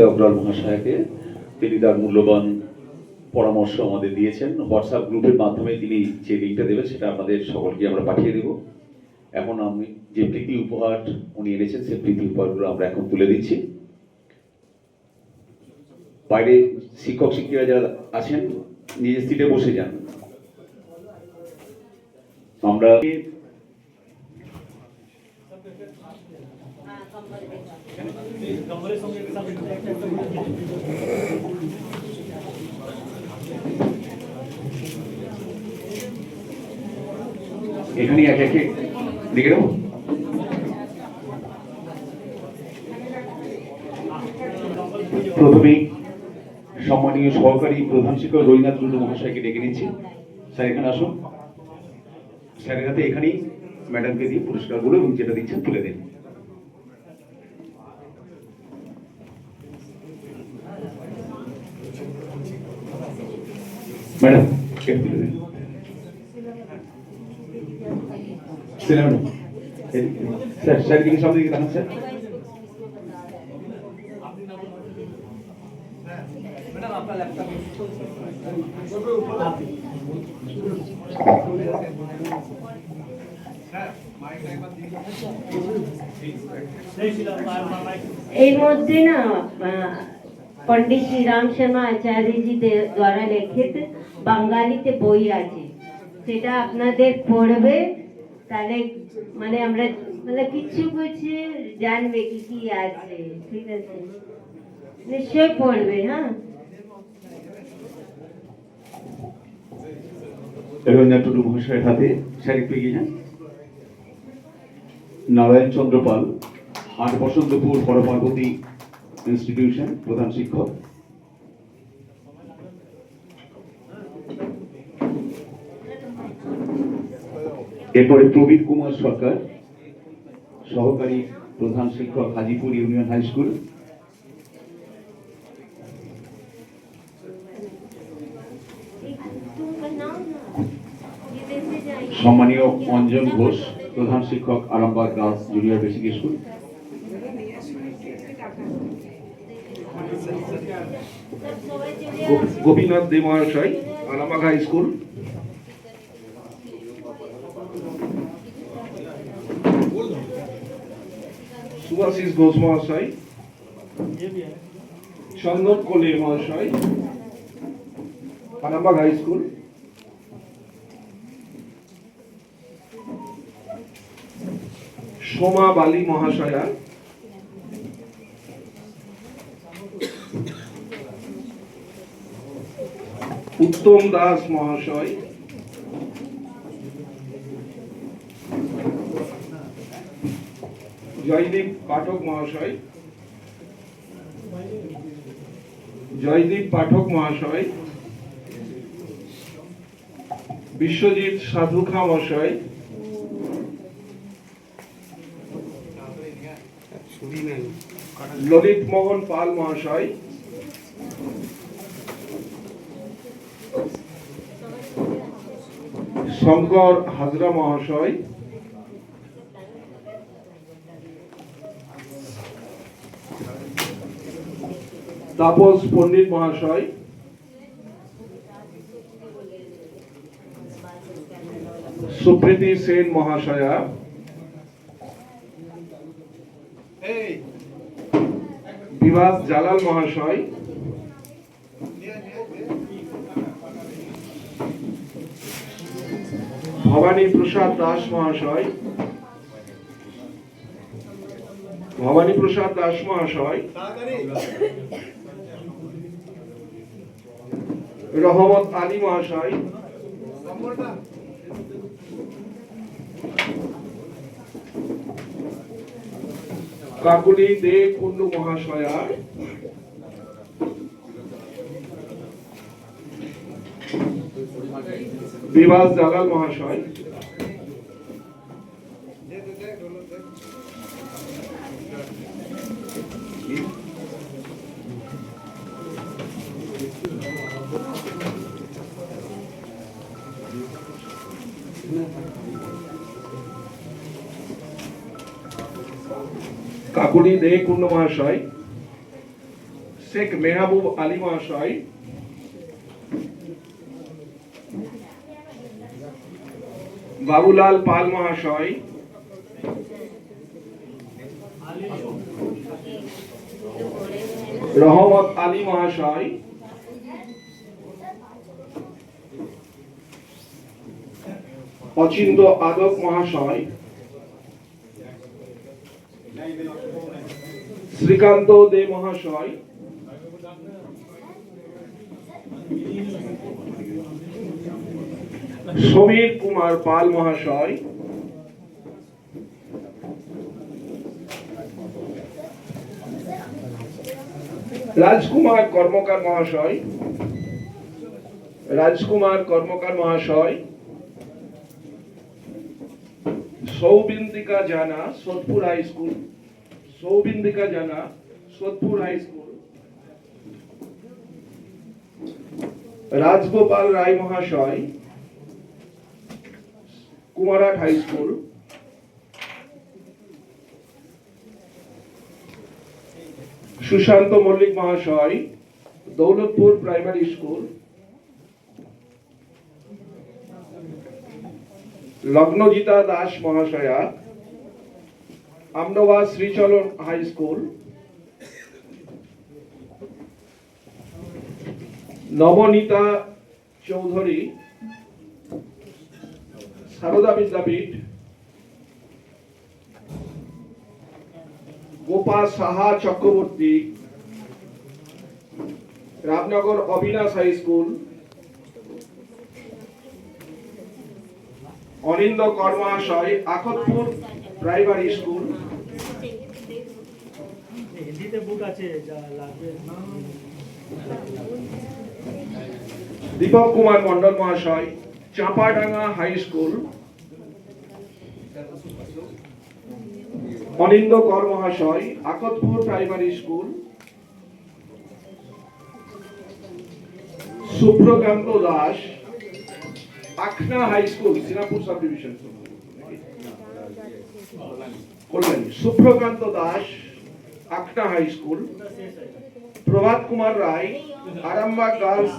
মহিলা অগ্রল মহাশয়াকে তিনি তার মূল্যবান পরামর্শ আমাদের দিয়েছেন। হোয়াটসঅ্যাপ গ্রুপের মাধ্যমে তিনি যে লিঙ্কটা দেবেন সেটা আপনাদের সকলকে আমরা পাঠিয়ে দেব। এখন আমি যে প্রীতি উপহার উনি এনেছেন, সেই প্রীতি উপহারগুলো আমরা এখন তুলে দিচ্ছি। বাইরে শিক্ষক, শিক্ষিকা যারা আছেন, নিজের সিটে বসে যান। আমরা এখানে একে একে লিখে দেবো? প্রথমেই সম্মানীয় সহকারী প্রধান শিক্ষক রবীন্দ্রনাথ টুডু মহাশয়কে ডেকে নিচ্ছি। স্যার, এখানে আসুন। স্যারের হাতে এখানেই ম্যাডামকে দিয়ে পুরস্কারগুলো এবং যেটা দিচ্ছেন তুলে দিন। ম্যাডাম কে তুলে দিন। স্যার স্যার কি সামনে দিকে তাকান স্যার এর মধ্যে না আহ, পণ্ডিত শ্রীরাম শর্মা আচার্যজি দে- দ্বারা লিখিত বাঙালিতে বই আছে। সেটা আপনাদের পড়বে তাহলে মানে আমরা মানে কিছু কিছু জানবে কি কি আছে ঠিক আছে? নিশ্চয় পড়বে হ্যাঁ? রবীন্দ্রনাথ মহাশয়ের হাতে একটু এগিয়ে যান নারায়ণ চন্দ্র পাল বসন্তপুর হরপার্বতী ইনস্টিটিউশন প্রধান শিক্ষক। এরপরে প্রবীর কুমার সরকার, সহকারী প্রধান শিক্ষক, হাজিপুর ইউনিয়ন হাই স্কুল। সম্মানীয় অঞ্জন ঘোষ, প্রধান শিক্ষক, Arambagh girls junior basic school. Gopinath De মহাশয় আলামাগ হাই স্কুল। সুভাশিস ঘোষ মহাশয় চন্দন কোলে মহাশয় আলামাগ হাই স্কুল। সোমা বালি মহাশয়া উত্তম দাস মহাশয়। জয়দীপ পাঠক মহাশয়। জয়দীপ পাঠক মহাশয়। বিশ্বজিৎ সাধুখা মহাশয়। ললিত মোহন পাল মহাশয়। শঙ্কর হাজরা মহাশয়। তাপস পণ্ডিত মহাশয়। সুপ্রীতি সেন মহাশয়া। বিভাস জালাল মহাশয়। ভবানী প্রসাদ দাস মহাশয়। ভবানী প্রসাদ দাস মহাশয়। রহমত আলী মহাশয়। কাকুলি দে কুন্ডু মহাশয়া। বিভাস জালাল মহাশয়। কাকুলি দে কুন্ডু মহাশয় শেখ মেহবুব আলী মহাশয় বাবুলাল পাল মহাশয়। রহমত আলী মহাশয়। অচিন্ত আদক মহাশয়। শ্রীকান্ত দে মহাশয়। সমীর কুমার পাল মহাশয়। রাজকুমার কর্মকার মহাশয়। রাজকুমার কর্মকার মহাশয়। Soubindika Jana, Sodepur high school Soubindika Jana, Sodpur high school Rajgopal Roy মহাশয়। Kumarhat high school. Sushant Mallick মহাশয়, দৌলতপুর প্রাইমারি স্কুল। লগ্নজিতা দাস মহাশয়া আমনবা Shricharan high school. Nabanita Chowdhury Sarada Vidyapith Gopal Saha Chakraborty Ramnagar Abinash high school Aninda কর্মাশয় Akhatpur primary school. Dipak Kumar Mondal মহাশয় Chapadanga high school অনিন্দ কর মহাশয়, Aktapur primary school, Subrakanta Das Akhna high school Sinapur sub division করবেন Subrakanta Das Akhna high school, Prabhat Kumar Roy, Arambagh girls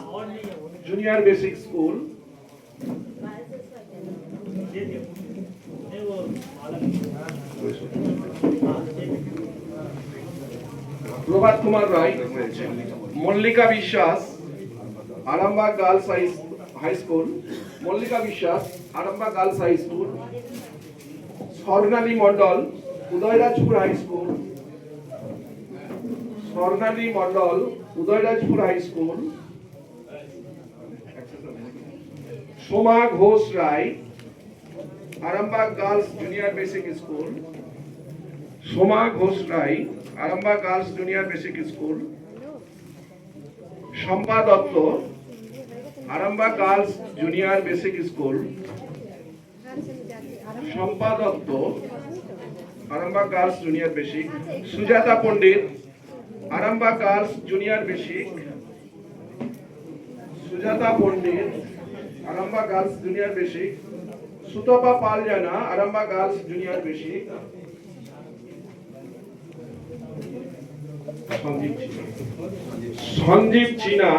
junior basic school Prabhat Kumar Roy, Mallika Biswas, Arambagh girls high high school, Mallika Biswas, Arambagh girls high school, Swarnali Mondal Udayrajpur high school, Swarnali Mondal Udayrajpur high school Soma Ghosh Roy, Arambagh girls junior basic school. Soma Ghosh Roy, Arambagh girls junior basic school. Shampa Dutta, Arambagh girls junior basic school. Shampa Dutta, Arambagh girls junior basic. Sujata Pandit, Arambagh girls junior basic. Sujata Pandit Arambagh girls junior basic Sutapa Pal জানা আরাম্বা girls junior বেশি। সঞ্জীব সঞ্জীব চিনা।